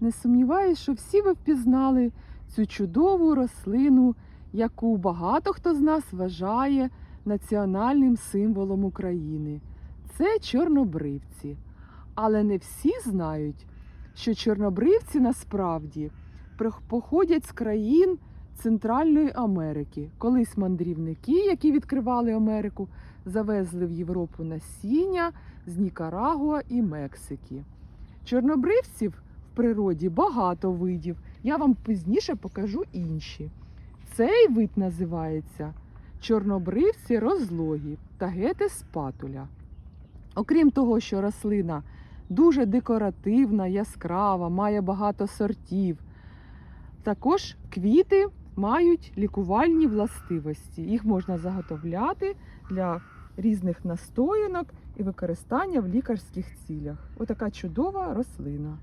Не сумніваюсь, що всі ви впізнали цю чудову рослину, яку багато хто з нас вважає національним символом України. Це чорнобривці. Але не всі знають, що чорнобривці насправді походять з країн Центральної Америки. Колись мандрівники, які відкривали Америку, завезли в Європу насіння з Нікарагуа і Мексики. Чорнобривців в природі багато видів. Я вам пізніше покажу інші. Цей вид називається чорнобривці розлогі та гетес патуля. Окрім того, що рослина дуже декоративна, яскрава, має багато сортів. Також квіти мають лікувальні властивості. Їх можна заготовляти для різних настоянок і використання в лікарських цілях. Отака чудова рослина.